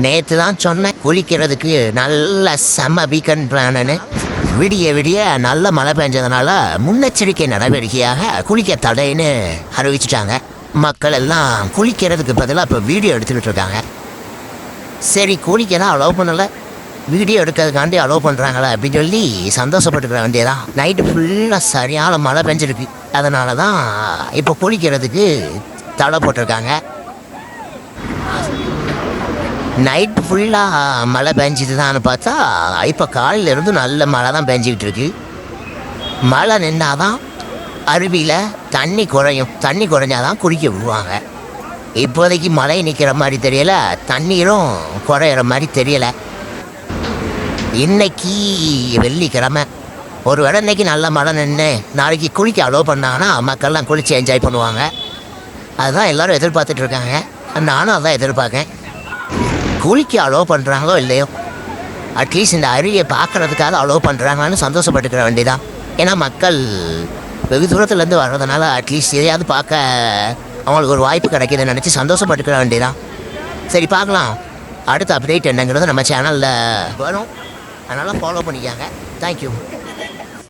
நேற்று தான் சொன்னேன் குளிக்கிறதுக்கு நல்ல செம்ம வீக்கெண்ட் பிளானு விடிய விடிய நல்ல மழை பெஞ்சதுனால முன்னெச்சரிக்கை நடவடிக்கையாக குளிக்க தடைன்னு அறிவிச்சிட்டாங்க. மக்கள் எல்லாம் குளிக்கிறதுக்கு பதிலாக இப்போ வீடியோ எடுத்துக்கிட்டு இருக்காங்க. சரி குளிக்க தான் அலோவ் பண்ணலை. வீடியோ எடுக்கிறதுக்காண்டி அலோவ் பண்ணுறாங்களே அப்படின்னு சொல்லி சந்தோஷப்பட்டுக்கிற வேண்டியதான் நைட்டு ஃபுல்லாக சரியான மழை பெஞ்சிருக்கு. அதனால தான் இப்போ குளிக்கிறதுக்கு தடை போட்டிருக்காங்க. நைட் ஃபுல்லாக மழை பெஞ்சிட்டு தான் பார்த்தா இப்போ காலையிலேருந்து நல்ல மழை தான் பெஞ்சிக்கிட்டு இருக்கு. மழை நின்னாதான் அருவியில் தண்ணி குறையும். தண்ணி குறைஞ்சாதான் குளிக்க விடுவாங்க. இப்போதைக்கு மழை நிற்கிற மாதிரி தெரியல தண்ணீரும் குறையிற மாதிரி தெரியலை. இன்னைக்கு வெள்ளிக்கிழமை. ஒருவேளை இன்னைக்கு நல்ல மழை நின்று நாளைக்கு குளிக்க அலோவ் பண்ணாங்கன்னா மக்கள்லாம் குளித்து என்ஜாய் பண்ணுவாங்க. அதுதான் எல்லோரும் எதிர்பார்த்துட்ருக்காங்க நானும் அதான் எதிர்பார்க்கேன். குளிக்க அலோவ் பண்ணுறாங்களோ இல்லையோ? அட்லீஸ்ட் இந்த அருவியை பார்க்கறதுக்காக அலோவ் பண்ணுறாங்கன்னு சந்தோஷப்பட்டுக்கிற வேண்டியதான் ஏன்னா மக்கள் வெகு தூரத்துலேருந்து வர்றதுனால அட்லீஸ்ட் எதையாவது பார்க்க அவங்களுக்கு ஒரு வாய்ப்பு கிடைக்கிதுன்னு நினச்சி சந்தோஷப்பட்டுக்கிற வேண்டியதான் சரி பார்க்கலாம். அடுத்த அப்டேட் என்னங்கிறது நம்ம சேனலில் வரும். அதனால் ஃபாலோ பண்ணிக்காங்க. தேங்க்யூ